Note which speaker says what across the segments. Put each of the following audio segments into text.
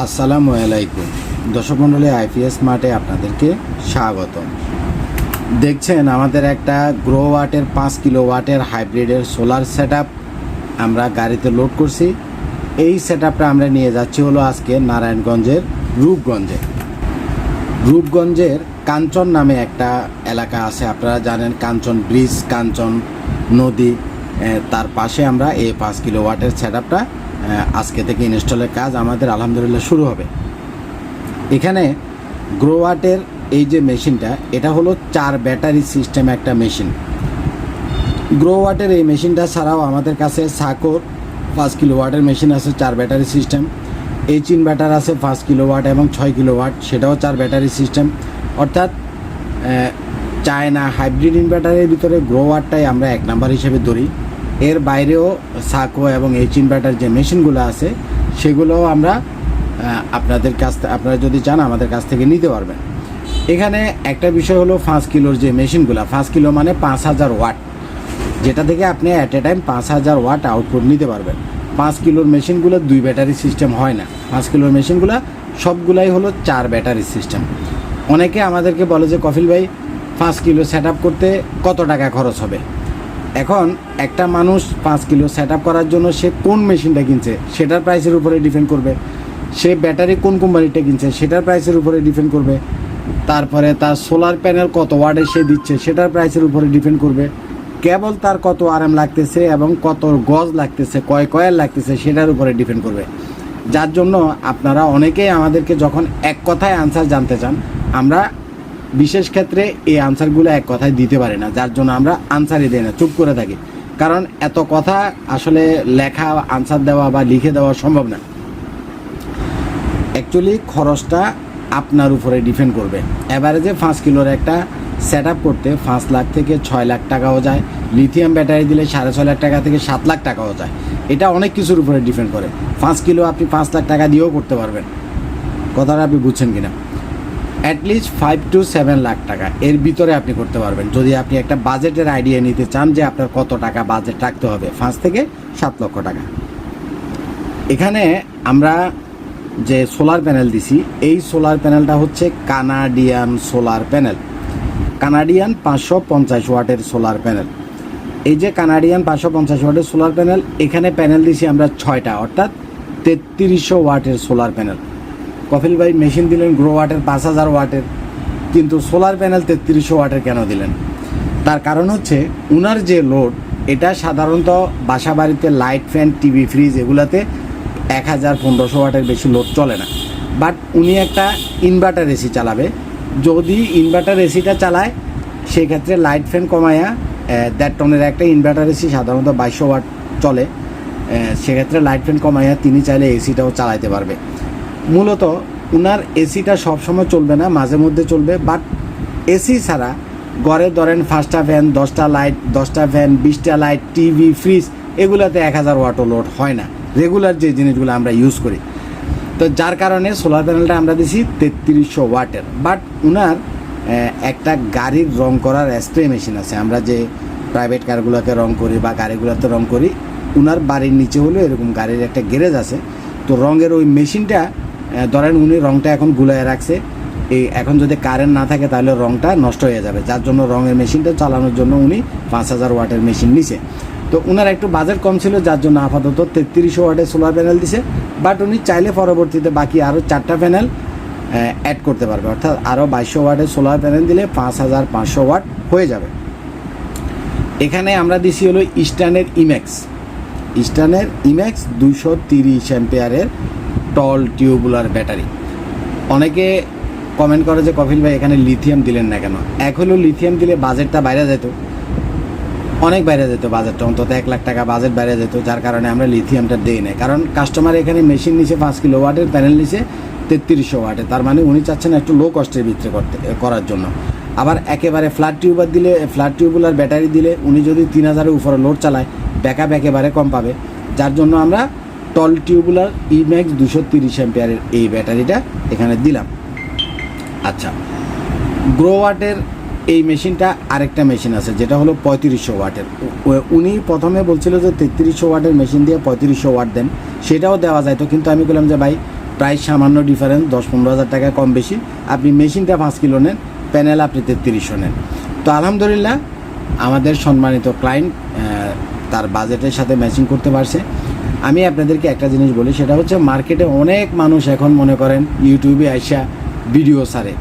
Speaker 1: আসসালামু আলাইকুম। দর্শক মণ্ডলী আইপিএস মার্টে আপনাদেরকে স্বাগতম। দেখছেন, আমাদের একটা গ্রো ওয়াটের পাঁচ কিলো ওয়াটের হাইব্রিডের সোলার সেট আমরা গাড়িতে লোড করছি। এই সেট আমরা নিয়ে যাচ্ছি হলো আজকে নারায়ণগঞ্জের রূপগঞ্জে। রূপগঞ্জের কাঞ্চন নামে একটা এলাকা আছে, আপনারা জানেন, কাঞ্চন ব্রিজ, কাঞ্চন নদী তার পাশে আমরা এই পাঁচ কিলো ওয়াটের সেট আজকে থেকে ইনস্টলের কাজ আমাদের আলহামদুলিল্লাহ শুরু হবে। এখানে গ্রো ওয়াটের এই যে মেশিনটা, এটা হলো চার ব্যাটারি সিস্টেম একটা মেশিন। গ্রো ওয়াটের এই মেশিনটা ছাড়াও আমাদের কাছে সাকোর, পাঁচ কিলো ওয়াটের মেশিন আছে, চার ব্যাটারি সিস্টেম। এইচ ইনভার্টার আছে, পাঁচ কিলো ওয়াট এবং ছয় কিলো ওয়াট সেটাও চার ব্যাটারি সিস্টেম। অর্থাৎ চায়না হাইব্রিড ইনভার্টারের ভিতরে গ্রো ওয়াটটাই আমরা এক নাম্বার হিসেবে ধরি। এর বাইরেও সাকো এবং এইচ ইনভার্টার যে মেশিনগুলো আছে, সেগুলোও আমরা আপনাদের কাছ আপনারা যদি চান, আমাদের কাছ থেকে নিতে পারবেন। এখানে একটা বিষয় হলো পাঁচ কিলোর যে মেশিনগুলো, পাঁচ কিলো মানে পাঁচ হাজার ওয়াট। যেটা থেকে আপনি অ্যাট এ টাইম পাঁচ হাজার ওয়াট আউটপুট নিতে পারবেন। পাঁচ কিলোর মেশিনগুলো দুই ব্যাটারি সিস্টেম হয় না। পাঁচ কিলোর মেশিনগুলো সবগুলাই হলো চার ব্যাটারি সিস্টেম অনেকে আমাদেরকে বলে যে, কফিল ভাই, পাঁচ কিলো সেট করতে কত টাকা খরচ হবে? এখন একটা মানুষ পাঁচ কিলো সেট করার জন্য সে কোন মেশিনটা কিনছে, সেটার প্রাইসের উপরে ডিপেন্ড করবে। সে ব্যাটারি কোন কোম্পানিটা কিনছে, সেটার প্রাইসের উপরে ডিপেন্ড করবে। তারপরে তার সোলার প্যানেল কত ওয়ার্ডে সে দিচ্ছে, সেটার প্রাইসের উপরে ডিপেন্ড করবে। কেবল তার কত আরাম লাগতেছে এবং কত গজ লাগতেছে, কয় কয়েল লাগতেছে, সেটার উপরে ডিপেন্ড করবে। যার জন্য আপনারা অনেকেই আমাদেরকে যখন এক কথায় আনসার জানতে চান, আমরা বিশেষ ক্ষেত্রে এই আনসারগুলো এক কথায় দিতে পারে না, যার জন্য আমরা আনসারই দিই না, চুপ করে থাকি। কারণ এত কথা আসলে লেখা, আনসার দেওয়া বা লিখে দেওয়া সম্ভব না। অ্যাকচুয়ালি খরচটা আপনার উপরে ডিপেন্ড করবে। অ্যাভারেজে পাঁচ কিলোর একটা সেট আপ করতে পাঁচ লাখ থেকে ছয় লাখ টাকাও যায়। লিথিয়াম ব্যাটারি দিলে সাড়ে ছয় লাখ টাকা থেকে সাত লাখ টাকাও যায়। এটা অনেক কিছুর উপরে ডিপেন্ড করে। পাঁচ কিলো আপনি পাঁচ লাখ টাকা দিয়েও করতে পারবেন। কথাটা আপনি বুঝছেন কিনা? At least five two seven lakh টাকা। এর ভিতরে আপনি করতে পারবেন। যদি আপনি একটা বাজেটের আইডিয়া নিতে চান যে আপনার কত টাকা বাজেট রাখতে হবে, পাঁচ থেকে সাত লক্ষ টাকা। এখানে আমরা যে সোলার প্যানেল দিছি, এই সোলার প্যানেলটা হচ্ছে কানাডিয়ান সোলার প্যানেল কানাডিয়ান পাঁচশো পঞ্চাশ ওয়াটের সোলার প্যানেল এই যে কানাডিয়ান পাঁচশো পঞ্চাশ ওয়াটের সোলার প্যানেল এখানে প্যানেল দিছি আমরা ছয়টা, অর্থাৎ তেত্রিশশো ওয়াটের সোলার প্যানেল কফিল ভাই মেশিন দিলেন গ্রো ওয়াটের, পাঁচ হাজার ওয়াটের, কিন্তু সোলার প্যানেল তেত্রিশশো ওয়াটের কেন দিলেন? তার কারণ হচ্ছে, উনার যে লোড, এটা সাধারণত বাসা বাড়িতে লাইট ফ্যান, টিভি, ফ্রিজ এগুলাতে এক হাজার পনেরোশো ওয়াটের বেশি লোড চলে না। বাট উনি একটা ইনভার্টার এসি চালাবে। যদি ইনভার্টার এসিটা চালায়, সেক্ষেত্রে লাইট ফ্যান কমায়া দেড় টনের একটা ইনভার্টার এসি সাধারণত বাইশশো ওয়াট চলে। সেক্ষেত্রে লাইট ফ্যান কমাইয়া তিনি চাইলে এসিটাও চালাইতে পারবে। মূলত উনার এসিটা সবসময় চলবে না, মাঝে মধ্যে চলবে বাট এসি ছাড়া ঘরে ধরেন পাঁচটা ফ্যান দশটা লাইট দশটা ফ্যান বিশটা লাইট টিভি ফ্রিজ এগুলাতে এক হাজার ওয়াটও লোড হয় না। রেগুলার যে জিনিসগুলো আমরা ইউজ করি। তো যার কারণে সোলার প্যানেলটা আমরা দিছি তেত্রিশশো ওয়াটের বাট উনার একটা গাড়ির রং করার স্প্রে মেশিন আছে। আমরা যে প্রাইভেট কারগুলোকে রং করি বা গাড়িগুলোতে রং করি, উনার বাড়ির নিচে হলো এরকম গাড়ির একটা গ্যারেজ আছে। তো রঙের ওই মেশিনটা ধরেন উনি রংটা এখন গুলায় রাখছে, এই এখন যদি কারেন্ট না থাকে তাহলে রংটা নষ্ট হয়ে যাবে, যার জন্য রঙের মেশিনটা চালানোর জন্য উনি পাঁচ হাজার ওয়াটের মেশিন নিছে। তো উনার একটু বাজেট কম ছিল, যার জন্য আপাতত তেত্রিশশো ওয়াটের সোলার প্যানেল দিছে বাট উনি চাইলে পরবর্তীতে বাকি আরও চারটা প্যানেল অ্যাড করতে পারবে, অর্থাৎ আরও বাইশশো ওয়াটের সোলার প্যানেল দিলে পাঁচ হাজার পাঁচশো ওয়াট হয়ে যাবে। এখানে আমরা দিছি হলো ইস্টার্নের ইম্যাক্স। ইস্টার্নের ইম্যাক্স দুশো তিরিশ অ্যাম্পেয়ারের টল টিউবুলার ব্যাটারি। অনেকে কমেন্ট করে যে, কপিল ভাই, এখানে লিথিয়াম দিলেন না কেন? এক হলো লিথিয়াম দিলে বাজেটটা বাইরে যেত। অনেক বাইরে যেত বাজেটটা অন্তত এক লাখ টাকা বাজেট বাইরে যেত, যার কারণে আমরা লিথিয়ামটা দিই না কারণ কাস্টমার এখানে মেশিন নিচে পাঁচ কিলো ওয়াটের প্যানেল নিচে তেত্রিশশো ওয়াটে তার মানে উনি চাচ্ছেন একটু লো কস্টের ভিতরে করতে, করার জন্য। আবার একেবারে ফ্ল্যাট টিউবার দিলে ফ্ল্যাট টিউবুলার ব্যাটারি দিলে উনি যদি তিন হাজারের উপরে লোড চালায় ব্যাকআপ একেবারে কম পাবে। যার জন্য আমরা টল টিউবুলার ইম্যাক্স দুশো তিরিশ অ্যাম্পিয়ারের এই ব্যাটারিটা এখানে দিলাম। আচ্ছা গ্রো ওয়াটের এই মেশিনটা আরেকটা মেশিন আছে, যেটা হলো পঁয়ত্রিশশো ওয়াটের। উনি প্রথমে বলছিল যে তেত্রিশশো ওয়াটের মেশিন দিয়ে পঁয়ত্রিশশো ওয়াট দেন, সেটাও দেওয়া যায়। তো কিন্তু আমি বললাম যে, ভাই, প্রায় সামান্য ডিফারেন্স দশ পনেরো হাজার টাকা কম বেশি। আপনি মেশিনটা পাঁচ কিলো নেন প্যানেল আপনি তেত্রিশশো নেন। তো আলহামদুলিল্লাহ, আমাদের সম্মানিত ক্লায়েন্ট তার বাজেটের সাথে ম্যাচিং করতে পারছে। আমি আপনাদেরকে একটা জিনিস বলি, সেটা হচ্ছে মার্কেটে অনেক মানুষ এখন মনে করেন ইউটিউবে আইসা ভিডিও সারে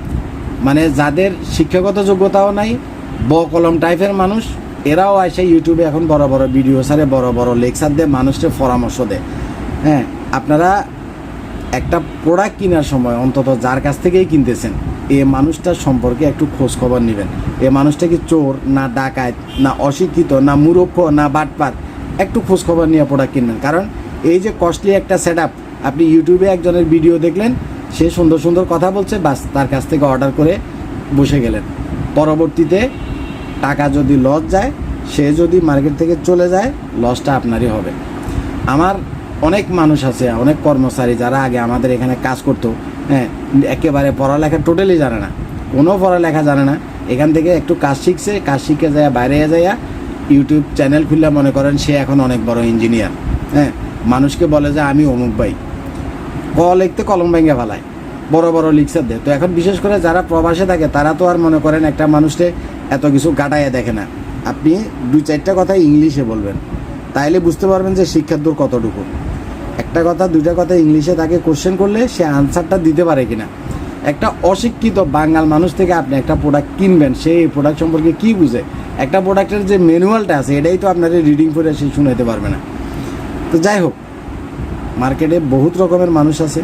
Speaker 1: মানে যাদের শিক্ষাগত যোগ্যতাও নাই, ব কলম টাইপের মানুষ, এরাও আসে ইউটিউবে এখন বড় বড় ভিডিও সারে বড় বড় লেকচার দেয়, মানুষকে পরামর্শ দেয়। হ্যাঁ আপনারা একটা প্রোডাক্ট কেনার সময় অন্তত যার কাছ থেকেই কিনতেছেন, এ মানুষটার সম্পর্কে একটু খোঁজ খবর নেবেন। এ মানুষটা কি চোর, না ডাকাত, না অশিক্ষিত, না মূরক্ষ না বাটপাত একটু খোঁজখবর নিয়ে প্রোডাক্ট কিনবেন। কারণ এই যে কস্টলি একটা সেট আপনি ইউটিউবে একজনের ভিডিও দেখলেন, সে সুন্দর সুন্দর কথা বলছে, বাস তার কাছ থেকে অর্ডার করে বসে গেলেন। পরবর্তীতে টাকা যদি লস যায়, সে যদি মার্কেট থেকে চলে যায় লসটা আপনারই হবে। আমার অনেক মানুষ আছে, অনেক কর্মচারী যারা আগে আমাদের এখানে কাজ করতো হ্যাঁ একেবারে পড়ালেখা টোটালি জানে না। কোনো পড়ালেখা জানে না। এখান থেকে একটু কাজ শিখছে, কাজ শিখে যায়, বাইরে যায় ইউটিউব চ্যানেল খুললে মনে করেন সে এখন অনেক বড় ইঞ্জিনিয়ার হ্যাঁ মানুষকে বলে যে আমি অমুক ভাই। ক লিখতে কলম ভেঙে ফেলায়। বড় বড় লিখসার দেয় তো এখন বিশেষ করে যারা প্রবাসে থাকে, তারা তো আর মনে করেন একটা মানুষকে এত কিছু কাটাইয়া দেখে না। আপনি দুই চারটা কথা ইংলিশে বলবেন, তাইলে বুঝতে পারবেন যে শিক্ষার দূর কতটুকু। একটা কথা, দুইটা কথা ইংলিশে তাকে কোশ্চেন করলে সে আনসারটা দিতে পারে কিনা। একটা অশিক্ষিত বাঙাল মানুষ থেকে আপনি একটা প্রোডাক্ট কিনবেন, সে এই প্রোডাক্ট সম্পর্কে কি বুঝে? একটা প্রোডাক্টের যে ম্যানুয়ালটা আছে, এটাই তো আপনার রিডিং করে সে শুনাইতে পারবে না। তো যাই হোক মার্কেটে বহুত রকমের মানুষ আছে।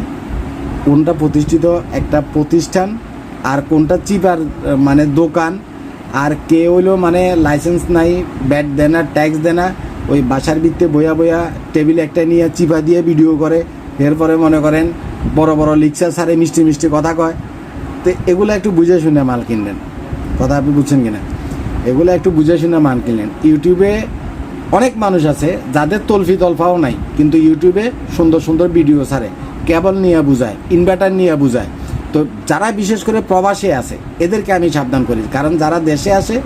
Speaker 1: কোনটা প্রতিষ্ঠিত, একটা প্রতিষ্ঠান, আর কোনটা চিপার মানে দোকান, আর কে হইল মানে লাইসেন্স নাই ব্যাট দেয় না ট্যাক্স দেয় না, ওই বাসার ভিত্তে বইয়া বইয়া টেবিল একটা নিয়ে চিপা দিয়ে ভিডিও করে, এরপরে মনে করেন বড় বড় লিক্সার সারে মিষ্টি মিষ্টি কথা কয়। তো এগুলো একটু বুঝে শুনে মাল কিনলেন কথা আপনি বুঝছেন কিনা? এগুলো একটু বুঝে শুনে মাল কিনলেন ইউটিউবে অনেক মানুষ আছে, যাদের তলফি তলফাও নাই, কিন্তু ইউটিউবে সুন্দর সুন্দর ভিডিও ছাড়ে, কেবল নিয়ে বুঝায় ইনভার্টার নিয়ে বুঝায়। তো যারা বিশেষ করে প্রবাসে আছে, এদেরকে আমি সাবধান করি, কারণ যারা দেশে আসে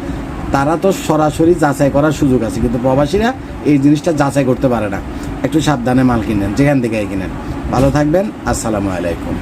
Speaker 1: তারা তো সরাসরি যাচাই করার সুযোগ আছে, কিন্তু প্রবাসীরা এই জিনিসটা যাচাই করতে পারে না। একটু সাবধানে মাল কিনেন, যেখান থেকে কিনেন। ভালো থাকবেন, আসসালামু আলাইকুম।